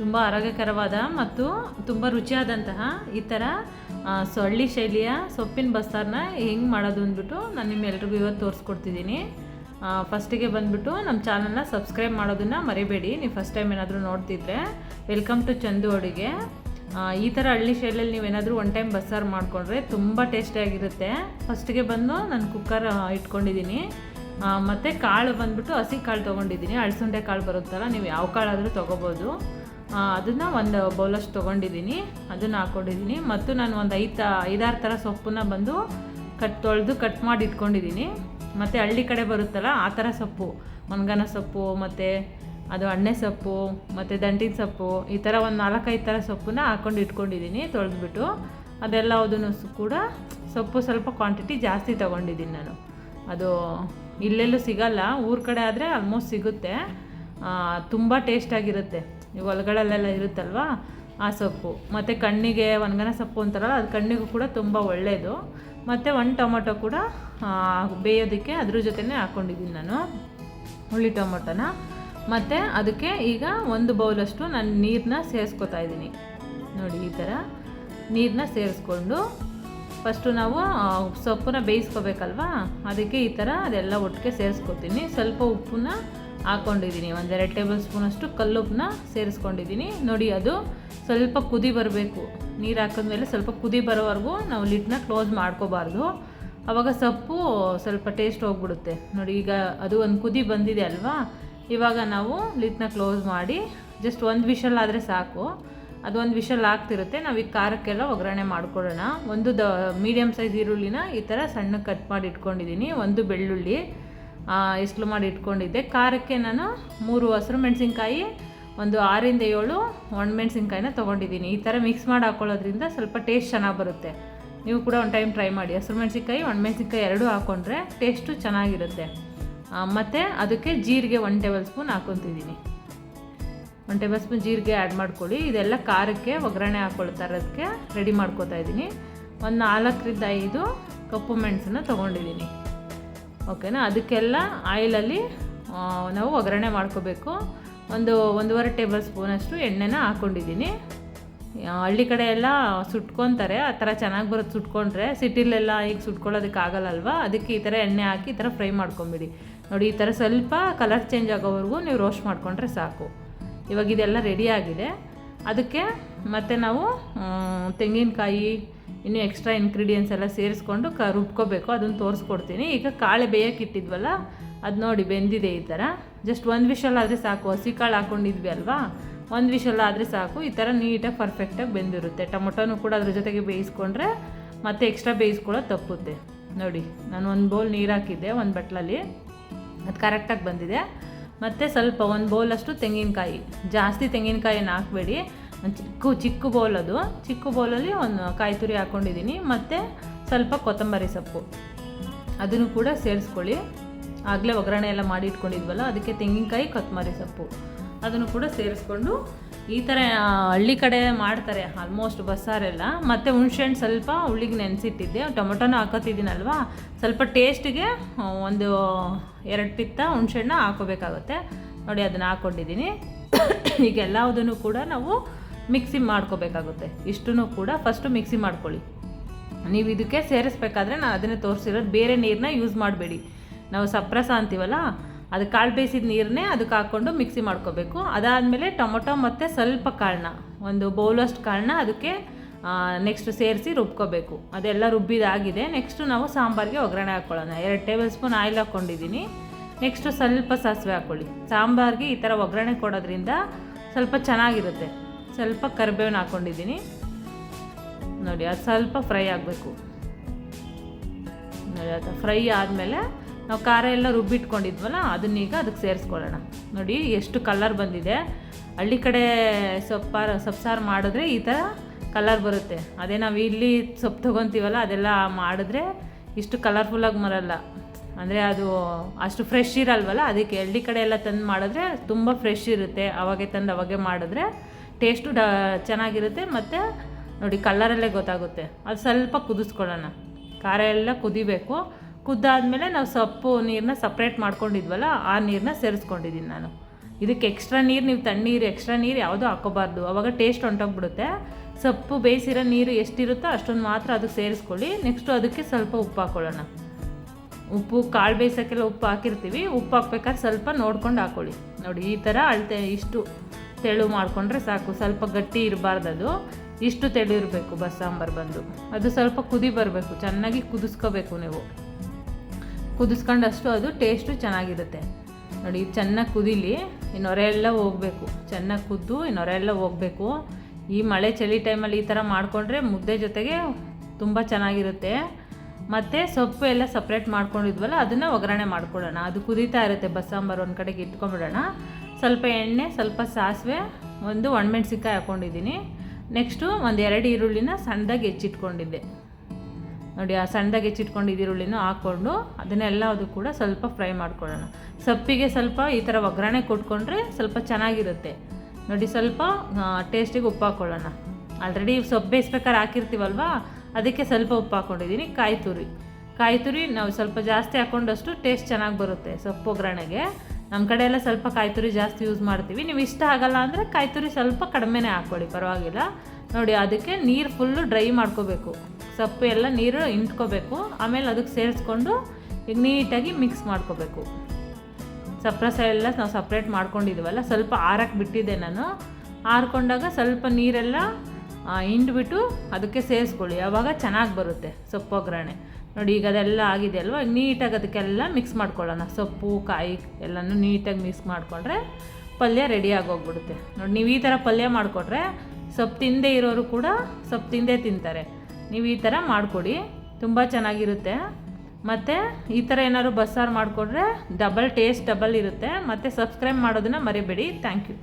ತುಂಬ ಆರೋಗ್ಯಕರವಾದ ಮತ್ತು ತುಂಬ ರುಚಿಯಾದಂತಹ ಈ ಥರ ಸೊಳ್ಳಿ ಶೈಲಿಯ ಸೊಪ್ಪಿನ ಬಸ್ಸಾರನ್ನ ಹೆಂಗೆ ಮಾಡೋದು ಅಂದ್ಬಿಟ್ಟು ನಾನು ನಿಮ್ಮೆಲ್ರಿಗೂ ಇವತ್ತು ತೋರಿಸ್ಕೊಡ್ತಿದ್ದೀನಿ. ಫಸ್ಟಿಗೆ ಬಂದುಬಿಟ್ಟು ನಮ್ಮ ಚಾನಲ್ನ ಸಬ್ಸ್ಕ್ರೈಬ್ ಮಾಡೋದನ್ನು ಮರಿಬೇಡಿ. ನೀವು ಫಸ್ಟ್ ಟೈಮ್ ಏನಾದರೂ ನೋಡ್ತಿದ್ರೆ, ವೆಲ್ಕಮ್ ಟು ಚಂದು ಅಡುಗೆ. ಈ ಥರ ಹಳ್ಳಿ ಶೈಲಿಯಲ್ಲಿ ನೀವೇನಾದರೂ ಒನ್ ಟೈಮ್ ಬಸ್ಸಾರು ಮಾಡಿಕೊಂಡ್ರೆ ತುಂಬ ಟೇಸ್ಟಿಯಾಗಿರುತ್ತೆ ಫಸ್ಟಿಗೆ ಬಂದು ನಾನು ಕುಕ್ಕರ್ ಇಟ್ಕೊಂಡಿದ್ದೀನಿ. ಮತ್ತು ಕಾಳು ಬಂದ್ಬಿಟ್ಟು ಹಸಿ ಕಾಳು ತೊಗೊಂಡಿದ್ದೀನಿ. ಅಳಸುಂಡೆ ಕಾಳು ಬರುತ್ತಲ್ಲ, ನೀವು ಯಾವ ಕಾಳಾದರೂ ತೊಗೋಬೋದು. ಅದನ್ನು ಒಂದು ಬೌಲಷ್ಟು ತೊಗೊಂಡಿದ್ದೀನಿ. ಅದನ್ನು ಹಾಕ್ಕೊಂಡಿದ್ದೀನಿ ಮತ್ತು ನಾನು ಒಂದು ಐದು ಐದಾರು ಥರ ಸೊಪ್ಪನ್ನ ಬಂದು ಕಟ್ ತೊಳೆದು ಕಟ್ ಮಾಡಿ ಇಟ್ಕೊಂಡಿದ್ದೀನಿ. ಮತ್ತು ಹಳ್ಳಿ ಕಡೆ ಬರುತ್ತಲ್ಲ, ಆ ಥರ ಸೊಪ್ಪು. ಮನ್ಗನ ಸೊಪ್ಪು, ಮತ್ತು ಅದು ಅಣ್ಣೆ ಸೊಪ್ಪು, ಮತ್ತು ದಂಟಿನ ಸೊಪ್ಪು, ಈ ಥರ ಒಂದು ನಾಲ್ಕೈದು ಥರ ಸೊಪ್ಪನ್ನ ಹಾಕ್ಕೊಂಡು ಇಟ್ಕೊಂಡಿದ್ದೀನಿ, ತೊಳೆದ್ಬಿಟ್ಟು. ಅದೆಲ್ಲದನ್ನು ಕೂಡ ಸೊಪ್ಪು ಸ್ವಲ್ಪ ಕ್ವಾಂಟಿಟಿ ಜಾಸ್ತಿ ತೊಗೊಂಡಿದ್ದೀನಿ ನಾನು. ಅದು ಇಲ್ಲೆಲ್ಲೂ ಸಿಗಲ್ಲ, ಊರ ಕಡೆ ಆದರೆ ಆಲ್ಮೋಸ್ಟ್ ಸಿಗುತ್ತೆ. ತುಂಬ ಟೇಸ್ಟಾಗಿರುತ್ತೆ ಈ ಹೊಲಗಳಲ್ಲೆಲ್ಲ ಇರುತ್ತಲ್ವಾ? ಆ ಸೊಪ್ಪು. ಮತ್ತು ಕಣ್ಣಿಗೆ ಒಣಗನ ಸೊಪ್ಪು ಅಂತಾರಲ್ಲ, ಅದು ಕಣ್ಣಿಗೂ ಕೂಡ ತುಂಬ ಒಳ್ಳೆಯದು ಮತ್ತು ಒಂದು ಟೊಮೊಟೊ ಕೂಡ ಬೇಯೋದಕ್ಕೆ ಅದ್ರ ಜೊತೆನೇ ಹಾಕ್ಕೊಂಡಿದ್ದೀನಿ ನಾನು. ಹುಳಿ ಟೊಮೊಟೊನ. ಮತ್ತು ಅದಕ್ಕೆ ಈಗ ಒಂದು ಬೌಲಷ್ಟು ನಾನು ನೀರನ್ನ ಸೇರಿಸ್ಕೊತಾ ಇದ್ದೀನಿ. ನೋಡಿ, ಈ ಥರ ನೀರನ್ನ ಸೇರಿಸ್ಕೊಂಡು ಫಸ್ಟು ನಾವು ಸೊಪ್ಪನ್ನ ಬೇಯಿಸ್ಕೋಬೇಕಲ್ವಾ? ಅದಕ್ಕೆ ಈ ಥರ ಅದೆಲ್ಲ ಒಟ್ಟಿಗೆ ಸೇರಿಸ್ಕೊತೀನಿ. ಸ್ವಲ್ಪ ಉಪ್ಪನ್ನ ಹಾಕ್ಕೊಂಡಿದ್ದೀನಿ ಒಂದೆರಡು ಟೇಬಲ್ ಸ್ಪೂನಷ್ಟು ಕಲ್ಲುಪ್ಪನ್ನ ಸೇರಿಸ್ಕೊಂಡಿದ್ದೀನಿ. ನೋಡಿ, ಅದು ಸ್ವಲ್ಪ ಕುದಿ ಬರಬೇಕು. ನೀರು ಹಾಕಿದ್ಮೇಲೆ ಸ್ವಲ್ಪ ಕುದಿ ಬರೋವರೆಗೂ ನಾವು ಲಿಡ್ನ ಕ್ಲೋಸ್ ಮಾಡ್ಕೋಬಾರ್ದು. ಆವಾಗ ಸೊಪ್ಪು ಸ್ವಲ್ಪ ಟೇಸ್ಟ್ ಹೋಗ್ಬಿಡುತ್ತೆ. ನೋಡಿ, ಈಗ ಅದು ಒಂದು ಕುದಿ ಬಂದಿದೆ ಅಲ್ವಾ? ಇವಾಗ ನಾವು ಲಿಡ್ನ ಕ್ಲೋಸ್ ಮಾಡಿ ಜಸ್ಟ್ ಒಂದು ವಿಷಲ್ ಆದರೆ ಸಾಕು. ಅದು ಒಂದು ವಿಷಲ್ ಆಗ್ತಿರುತ್ತೆ. ನಾವು ಈ ಖಾರಕ್ಕೆಲ್ಲ ಒಗ್ಗರಣೆ ಮಾಡ್ಕೊಳ್ಳೋಣ. ಒಂದು ದ ಮೀಡಿಯಮ್ ಸೈಜ್ ಈರುಳ್ಳಿನ ಈ ಥರ ಸಣ್ಣ ಕಟ್ ಮಾಡಿ ಇಟ್ಕೊಂಡಿದ್ದೀನಿ. ಒಂದು ಬೆಳ್ಳುಳ್ಳಿ. ಇಸ್ಲು ಮಾಡಿ ಇಟ್ಕೊಂಡಿದ್ದೆ. ಖಾರಕ್ಕೆ ನಾನು ಮೂರು ಹಸಿರು ಮೆಣಸಿನ್ಕಾಯಿ, ಒಂದು ಆರಿಂದ ಏಳು ಒಣಮೆಣ್ಸಿನ್ಕಾಯಿನ ತೊಗೊಂಡಿದ್ದೀನಿ. ಈ ಥರ ಮಿಕ್ಸ್ ಮಾಡಿ ಹಾಕ್ಕೊಳ್ಳೋದ್ರಿಂದ ಸ್ವಲ್ಪ ಟೇಸ್ಟ್ ಚೆನ್ನಾಗಿ ಬರುತ್ತೆ. ನೀವು ಕೂಡ ಒಂದು ಟೈಮ್ ಟ್ರೈ ಮಾಡಿ. ಹಸಿರು ಮೆಣಸಿನ್ಕಾಯಿ ಒಣಮೆಣ್ಸಿನ್ಕಾಯಿ ಎರಡೂ ಹಾಕ್ಕೊಂಡ್ರೆ ಟೇಸ್ಟು ಚೆನ್ನಾಗಿರುತ್ತೆ. ಮತ್ತು ಅದಕ್ಕೆ ಜೀರಿಗೆ ಒನ್ ಟೇಬಲ್ ಸ್ಪೂನ್ ಹಾಕ್ಕೊತಿದ್ದೀನಿ ಒನ್ ಟೇಬಲ್ ಸ್ಪೂನ್ ಜೀರಿಗೆ ಆ್ಯಡ್ ಮಾಡ್ಕೊಳ್ಳಿ. ಇದೆಲ್ಲ ಖಾರಕ್ಕೆ ಒಗ್ಗರಣೆ ಹಾಕ್ಕೊಳ್ತಾ ಇರೋದಕ್ಕೆ ರೆಡಿ ಮಾಡ್ಕೋತಾ ಇದ್ದೀನಿ. ಒಂದು ನಾಲ್ಕರಿಂದ ಐದು ಕಪ್ಪು ಮೆಣಸನ್ನು ತೊಗೊಂಡಿದ್ದೀನಿ. ಓಕೆನಾ? ಅದಕ್ಕೆಲ್ಲ ಆಯಿಲಲ್ಲಿ ನಾವು ಒಗ್ಗರಣೆ ಮಾಡ್ಕೋಬೇಕು. ಒಂದು ಒಂದೂವರೆ ಟೇಬಲ್ ಸ್ಪೂನಷ್ಟು ಎಣ್ಣೆನ ಹಾಕ್ಕೊಂಡಿದ್ದೀನಿ ಹಳ್ಳಿ ಕಡೆ ಎಲ್ಲ ಸುಟ್ಕೊತಾರೆ, ಆ ಥರ ಚೆನ್ನಾಗಿ ಬರೋದು ಸುಟ್ಕೊಂಡ್ರೆ. ಸಿಟಿಲೆಲ್ಲ ಈಗ ಸುಟ್ಕೊಳ್ಳೋದಕ್ಕೆ ಅದಕ್ಕೆ ಈ ಥರ ಎಣ್ಣೆ ಹಾಕಿ ಈ ಥರ ಫ್ರೈ ಮಾಡ್ಕೊಂಬಿಡಿ. ನೋಡಿ, ಈ ಥರ ಸ್ವಲ್ಪ ಕಲರ್ ಚೇಂಜ್ ಆಗೋವರೆಗೂ ನೀವು ರೋಸ್ಟ್ ಮಾಡಿಕೊಂಡ್ರೆ ಸಾಕು. ಇವಾಗ ಇದೆಲ್ಲ ರೆಡಿ ಅದಕ್ಕೆ ಮತ್ತು ನಾವು ತೆಂಗಿನಕಾಯಿ ಇನ್ನೂ ಎಕ್ಸ್ಟ್ರಾ ಇಂಗ್ರೀಡಿಯೆಂಟ್ಸ್ ಎಲ್ಲ ಸೇರಿಸ್ಕೊಂಡು ಕ, ರುಬ್ಕೋಬೇಕು. ಅದನ್ನು ತೋರಿಸ್ಕೊಡ್ತೀನಿ. ಈಗ ಕಾಳೆ ಬೇಯಕ್ಕೆ ಇಟ್ಟಿದ್ವಲ್ಲ, ಅದು ನೋಡಿ ಬೆಂದಿದೆ ಈ ಥರ ಜಸ್ಟ್ ಒಂದು ವಿಷಲ್ ಆದರೆ ಸಾಕು. ಹಸಿ ಕಾಳು ಹಾಕ್ಕೊಂಡಿದ್ವಿ ಅಲ್ವಾ? ಒಂದು ವಿಷಲ್ ಆದರೆ ಸಾಕು. ಈ ಥರ ನೀಟಾಗಿ ಪರ್ಫೆಕ್ಟಾಗಿ ಬೆಂದಿರುತ್ತೆ. ಟೊಮೊಟೊನು ಕೂಡ ಅದ್ರ ಜೊತೆಗೆ ಬೇಯಿಸ್ಕೊಂಡ್ರೆ ಮತ್ತೆ ಎಕ್ಸ್ಟ್ರಾ ಬೇಯಿಸ್ಕೊಳ್ಳೋದು ತಪ್ಪುತ್ತೆ. ನೋಡಿ, ನಾನು ಒಂದು ಬೌಲ್ ನೀರು ಹಾಕಿದ್ದೆ, ಒಂದು ಬಟ್ಲಲ್ಲಿ. ಅದು ಕರೆಕ್ಟಾಗಿ ಬಂದಿದೆ. ಮತ್ತು ಸ್ವಲ್ಪ ಒಂದು ಬೌಲಷ್ಟು ತೆಂಗಿನಕಾಯಿ. ಜಾಸ್ತಿ ತೆಂಗಿನಕಾಯಿನ ಹಾಕಬೇಡಿ. ಚಿಕ್ಕ ಚಿಕ್ಕ ಬೌಲ್ ಅದು. ಚಿಕ್ಕ ಬೌಲಲ್ಲಿ ಒಂದು ಕಾಯಿ ತುರಿ ಹಾಕ್ಕೊಂಡಿದ್ದೀನಿ ಮತ್ತು ಸ್ವಲ್ಪ ಕೊತ್ತಂಬರಿ ಸೊಪ್ಪು. ಅದನ್ನು ಕೂಡ ಸೇರಿಸ್ಕೊಳ್ಳಿ. ಆಗಲೇ ಒಗ್ಗರಣೆ ಎಲ್ಲ ಮಾಡಿ ಇಟ್ಕೊಂಡಿದ್ವಲ್ಲ, ಅದಕ್ಕೆ ತೆಂಗಿನಕಾಯಿ, ಕೊತ್ತಂಬರಿ ಸೊಪ್ಪು. ಅದನ್ನು ಕೂಡ ಸೇರಿಸ್ಕೊಂಡು ಈ ಥರ ಹಳ್ಳಿ ಕಡೆ ಮಾಡ್ತಾರೆ ಆಲ್ಮೋಸ್ಟ್ ಬಸ್ಸಾರೆಲ್ಲ. ಮತ್ತು ಹುಣ್ಸೆಹಣ್ಣು ಸ್ವಲ್ಪ ಹುಳಿಗೆ ನೆನೆಸಿಟ್ಟಿದ್ದೆ. ಟೊಮೊಟೊನ ಹಾಕೋತಿದ್ದೀನಲ್ವಾ? ಸ್ವಲ್ಪ ಟೇಸ್ಟಿಗೆ ಒಂದು ಎರಡು ಪಿತ್ತ ಹುಣ್ಸೆಹಣ್ಣು ಹಾಕೋಬೇಕಾಗುತ್ತೆ. ನೋಡಿ, ಅದನ್ನು ಹಾಕ್ಕೊಂಡಿದ್ದೀನಿ ಈಗ ಎಲ್ಲದನ್ನು ಕೂಡ ನಾವು ಮಿಕ್ಸಿ ಮಾಡ್ಕೋಬೇಕಾಗುತ್ತೆ. ಇಷ್ಟೂ ಕೂಡ ಫಸ್ಟು ಮಿಕ್ಸಿ ಮಾಡ್ಕೊಳ್ಳಿ. ನೀವು ಇದಕ್ಕೆ ಸೇರಿಸ್ಬೇಕಾದ್ರೆ ನಾನು ಅದನ್ನೇ ತೋರಿಸಿರೋದು ಬೇರೆ ನೀರನ್ನ ಯೂಸ್ ಮಾಡಬೇಡಿ. ನಾವು ಸಪ್ರಸ ಅಂತೀವಲ್ಲ, ಅದು ಕಾಳು ಬೇಯಿಸಿದ ನೀರನ್ನೇ ಅದಕ್ಕೆ ಹಾಕ್ಕೊಂಡು ಮಿಕ್ಸಿ ಮಾಡ್ಕೋಬೇಕು. ಅದಾದಮೇಲೆ ಟೊಮೊಟೊ ಮತ್ತು ಸ್ವಲ್ಪ ಕಾಳನ್ನ ಒಂದು ಬೌಲಷ್ಟು ಕಾಳನ್ನ ಅದಕ್ಕೆ ನೆಕ್ಸ್ಟ್ ಸೇರಿಸಿ ರುಬ್ಕೋಬೇಕು. ಅದೆಲ್ಲ ರುಬ್ಬಿದಾಗಿದೆ. ನೆಕ್ಸ್ಟು ನಾವು ಸಾಂಬಾರಿಗೆ ಒಗ್ಗರಣೆ ಹಾಕ್ಕೊಳ್ಳೋಣ ಎರಡು ಟೇಬಲ್ ಸ್ಪೂನ್ ಆಯಿಲ್ ಹಾಕ್ಕೊಂಡಿದ್ದೀನಿ. ನೆಕ್ಸ್ಟು ಸ್ವಲ್ಪ ಸಾಸಿವೆ ಹಾಕ್ಕೊಳ್ಳಿ ಸಾಂಬಾರಿಗೆ ಈ ಥರ ಒಗ್ಗರಣೆ ಕೊಡೋದ್ರಿಂದ ಸ್ವಲ್ಪ ಚೆನ್ನಾಗಿರುತ್ತೆ. ಸ್ವಲ್ಪ ಕರಿಬೇವನ್ನ ಹಾಕ್ಕೊಂಡಿದ್ದೀನಿ ನೋಡಿ, ಅದು ಸ್ವಲ್ಪ ಫ್ರೈ ಆಗಬೇಕು. ನೋಡಿ, ಅದು ಫ್ರೈ ಆದಮೇಲೆ ನಾವು ಖಾರ ಎಲ್ಲ ರುಬ್ಬಿಟ್ಕೊಂಡಿದ್ವಲ್ಲ, ಅದನ್ನೀಗ ಅದಕ್ಕೆ ಸೇರಿಸ್ಕೊಳ್ಳೋಣ. ನೋಡಿ, ಎಷ್ಟು ಕಲರ್ ಬಂದಿದೆ. ಹಳ್ಳಿ ಕಡೆ ಸೊಪ್ಪಾರು ಸೊಪ್ಸಾರು ಮಾಡಿದ್ರೆ ಈ ಥರ ಕಲರ್ ಬರುತ್ತೆ. ಅದೇ ನಾವು ಇಲ್ಲಿ ಸೊಪ್ಪು ತೊಗೊತೀವಲ್ಲ, ಅದೆಲ್ಲ ಮಾಡಿದ್ರೆ ಇಷ್ಟು ಕಲರ್ಫುಲ್ಲಾಗಿ ಬರಲ್ಲ ಅಂದರೆ ಅದು ಅಷ್ಟು ಫ್ರೆಶ್ ಇರಲ್ವಲ್ಲ, ಅದಕ್ಕೆ ಹಳ್ಳಿ ಕಡೆ ಎಲ್ಲ ತಂದು ಮಾಡಿದ್ರೆ ತುಂಬ ಫ್ರೆಶ್ ಇರುತ್ತೆ. ಅವಾಗೆ ತಂದು ಅವಾಗೆ ಮಾಡಿದ್ರೆ ಟೇಸ್ಟು ಡ ಚೆನ್ನಾಗಿರುತ್ತೆ ಮತ್ತು ನೋಡಿ ಕಲ್ಲರಲ್ಲೇ ಗೊತ್ತಾಗುತ್ತೆ. ಅದು ಸ್ವಲ್ಪ ಕುದಿಸ್ಕೊಳ್ಳೋಣ. ಖಾರ ಎಲ್ಲ ಕುದಿಬೇಕು. ಕುದ್ದಾದಮೇಲೆ ನಾವು ಸೊಪ್ಪು ನೀರನ್ನ ಸಪ್ರೇಟ್ ಮಾಡ್ಕೊಂಡಿದ್ವಲ್ಲ, ಆ ನೀರನ್ನ ಸೇರಿಸ್ಕೊಂಡಿದ್ದೀನಿ ನಾನು. ಇದಕ್ಕೆ ಎಕ್ಸ್ಟ್ರಾ ನೀರು, ನೀವು ತಣ್ಣೀರು ಎಕ್ಸ್ಟ್ರಾ ನೀರು ಯಾವುದೂ ಹಾಕೋಬಾರ್ದು ಅವಾಗ ಟೇಸ್ಟ್ ಹೊಂಟೋಗ್ಬಿಡುತ್ತೆ. ಸೊಪ್ಪು ಬೇಯಿಸಿರೋ ನೀರು ಎಷ್ಟಿರುತ್ತೋ ಅಷ್ಟೊಂದು ಮಾತ್ರ ಅದಕ್ಕೆ ಸೇರಿಸ್ಕೊಳ್ಳಿ. ನೆಕ್ಸ್ಟು ಅದಕ್ಕೆ ಸ್ವಲ್ಪ ಉಪ್ಪು ಹಾಕೊಳ್ಳೋಣ. ಉಪ್ಪು, ಕಾಳು ಬೇಯಿಸೋಕ್ಕೆಲ್ಲ ಉಪ್ಪು ಹಾಕಿರ್ತೀವಿ. ಉಪ್ಪು ಹಾಕ್ಬೇಕಾದ್ರೆ ಸ್ವಲ್ಪ ನೋಡ್ಕೊಂಡು ಹಾಕೊಳ್ಳಿ. ನೋಡಿ, ಈ ಥರ ಅಳತೆ ಇಷ್ಟು. ತೆಳು ಮಾಡಿಕೊಂಡ್ರೆ ಸಾಕು. ಸ್ವಲ್ಪ ಗಟ್ಟಿ ಇರಬಾರ್ದು ಅದು ಇಷ್ಟು ತೆಳು ಇರಬೇಕು ಬಸ್ಸಾಂಬಾರು ಬಂದು. ಅದು ಸ್ವಲ್ಪ ಕುದಿ ಬರಬೇಕು. ಚೆನ್ನಾಗಿ ಕುದಿಸ್ಕೋಬೇಕು ನೀವು. ಕುದಿಸ್ಕೊಂಡಷ್ಟು ಅದು ಟೇಸ್ಟು ಚೆನ್ನಾಗಿರುತ್ತೆ. ನೋಡಿ ಚೆನ್ನಾಗಿ ಕುದೀಲಿ ಇನ್ನೊರೆ ನೊರೆ ಎಲ್ಲ ಹೋಗಬೇಕು. ಚೆನ್ನಾಗಿ ಕುದ್ದು ಇನ್ನೊರೆ ನೊರೆ ಎಲ್ಲ ಹೋಗಬೇಕು. ಈ ಮಳೆ ಚಳಿ ಟೈಮಲ್ಲಿ ಈ ಥರ ಮಾಡಿಕೊಂಡ್ರೆ ಮುದ್ದೆ ಜೊತೆಗೆ ತುಂಬ ಚೆನ್ನಾಗಿರುತ್ತೆ. ಮತ್ತು ಸೊಪ್ಪು ಎಲ್ಲ ಸಪ್ರೇಟ್ ಮಾಡ್ಕೊಂಡಿದ್ವಲ್ಲ, ಅದನ್ನು ಒಗ್ಗರಣೆ ಮಾಡ್ಕೊಳ್ಳೋಣ. ಅದು ಕುದೀತಾ ಇರುತ್ತೆ. ಬಸ್ಸಾಂಬಾರು ಒಂದು ಕಡೆಗೆ ಇಟ್ಕೊಂಬಿಡೋಣ ಸ್ವಲ್ಪ ಎಣ್ಣೆ, ಸ್ವಲ್ಪ ಸಾಸಿವೆ, ಒಂದು ಒಣಮೆಣ್ಸಿನ್ಕಾಯಿ ಹಾಕ್ಕೊಂಡಿದ್ದೀನಿ ನೆಕ್ಸ್ಟು ಒಂದು ಎರಡು ಈರುಳ್ಳಿನ ಸಣ್ಣದಾಗಿ ಹೆಚ್ಚಿಟ್ಕೊಂಡಿದ್ದೆ. ನೋಡಿ, ಆ ಸಣ್ಣದಾಗಿ ಹೆಚ್ಚಿಟ್ಕೊಂಡಿದ್ದ ಈರುಳ್ಳಿನ ಹಾಕ್ಕೊಂಡು ಅದನ್ನೆಲ್ಲ ಅದು ಕೂಡ ಸ್ವಲ್ಪ ಫ್ರೈ ಮಾಡ್ಕೊಳ್ಳೋಣ. ಸೊಪ್ಪಿಗೆ ಸ್ವಲ್ಪ ಈ ಥರ ಒಗ್ಗರಣೆ ಕೊಟ್ಕೊಂಡ್ರೆ ಸ್ವಲ್ಪ ಚೆನ್ನಾಗಿರುತ್ತೆ. ನೋಡಿ, ಸ್ವಲ್ಪ ಟೇಸ್ಟಿಗೆ ಉಪ್ಪು ಹಾಕ್ಕೊಳ್ಳೋಣ ಆಲ್ರೆಡಿ ಸೊಪ್ಪು ಬೇಯಿಸ್ಬೇಕಾದ್ರೆ ಹಾಕಿರ್ತೀವಲ್ವ? ಅದಕ್ಕೆ ಸ್ವಲ್ಪ ಉಪ್ಪು ಹಾಕ್ಕೊಂಡಿದ್ದೀನಿ ಕಾಯಿ ತುರಿ. ಕಾಯಿ ತುರಿ ನಾವು ಸ್ವಲ್ಪ ಜಾಸ್ತಿ ಹಾಕ್ಕೊಂಡಷ್ಟು ಟೇಸ್ಟ್ ಚೆನ್ನಾಗಿ ಬರುತ್ತೆ ಸೊಪ್ಪು ಒಗ್ಗರಣೆಗೆ. ನಮ್ಮ ಕಡೆ ಎಲ್ಲ ಸ್ವಲ್ಪ ಕಾಯ್ತುರಿ ಜಾಸ್ತಿ ಯೂಸ್ ಮಾಡ್ತೀವಿ. ನೀವು ಇಷ್ಟ ಆಗಲ್ಲ ಅಂದರೆ ಕಾಯ್ತುರಿ ಸ್ವಲ್ಪ ಕಡಿಮೆನೇ ಹಾಕ್ಕೊಳ್ಳಿ ಪರವಾಗಿಲ್ಲ. ನೋಡಿ, ಅದಕ್ಕೆ ನೀರು ಫುಲ್ಲು ಡ್ರೈ ಮಾಡ್ಕೋಬೇಕು. ಸೊಪ್ಪು ಎಲ್ಲ ನೀರು ಇಂಟ್ಕೋಬೇಕು. ಆಮೇಲೆ ಅದಕ್ಕೆ ಸೇರಿಸ್ಕೊಂಡು ಈಗ ನೀಟಾಗಿ ಮಿಕ್ಸ್ ಮಾಡ್ಕೋಬೇಕು. ಸಪ್ರಸ ಎಲ್ಲ ನಾವು ಸಪ್ರೇಟ್ ಮಾಡ್ಕೊಂಡಿದ್ದೀವಲ್ಲ ಸ್ವಲ್ಪ ಆರಕ್ಕೆ ಬಿಟ್ಟಿದ್ದೆ ನಾನು. ಆರ್ಕೊಂಡಾಗ ಸ್ವಲ್ಪ ನೀರೆಲ್ಲ ಹಿಂಡ್ಬಿಟ್ಟು ಅದಕ್ಕೆ ಸೇರಿಸ್ಕೊಳ್ಳಿ. ಆವಾಗ ಚೆನ್ನಾಗಿ ಬರುತ್ತೆ ಸೊಪ್ಪು ಒಗ್ಗರಣೆ. ನೋಡಿ, ಈಗ ಅದೆಲ್ಲ ಆಗಿದೆ ಅಲ್ವಾ? ನೀಟಾಗಿ ಅದಕ್ಕೆಲ್ಲ ಮಿಕ್ಸ್ ಮಾಡ್ಕೊಳ್ಳೋಣ. ಸೊಪ್ಪು, ಕಾಯಿ ಎಲ್ಲನೂ ನೀಟಾಗಿ ಮಿಕ್ಸ್ ಮಾಡಿಕೊಂಡ್ರೆ ಪಲ್ಯ ರೆಡಿ ಆಗೋಗ್ಬಿಡುತ್ತೆ. ನೋಡಿ, ನೀವು ಈ ಥರ ಪಲ್ಯ ಮಾಡಿಕೊಟ್ರೆ ಸೊಪ್ಪು ತಿಂದೇ ಇರೋರು ಕೂಡ ಸೊಪ್ಪು ತಿಂದೇ ತಿಂತಾರೆ. ನೀವು ಈ ಥರ ಮಾಡಿಕೊಡಿ, ತುಂಬ ಚೆನ್ನಾಗಿರುತ್ತೆ. ಮತ್ತು ಈ ಥರ ಏನಾದ್ರು ಬಸ್ಸಾರು ಮಾಡಿಕೊಟ್ರೆ ಡಬಲ್ ಟೇಸ್ಟ್ ಡಬಲ್ ಇರುತ್ತೆ. ಮತ್ತು ಸಬ್ಸ್ಕ್ರೈಬ್ ಮಾಡೋದನ್ನು ಮರಿಬೇಡಿ. Thank you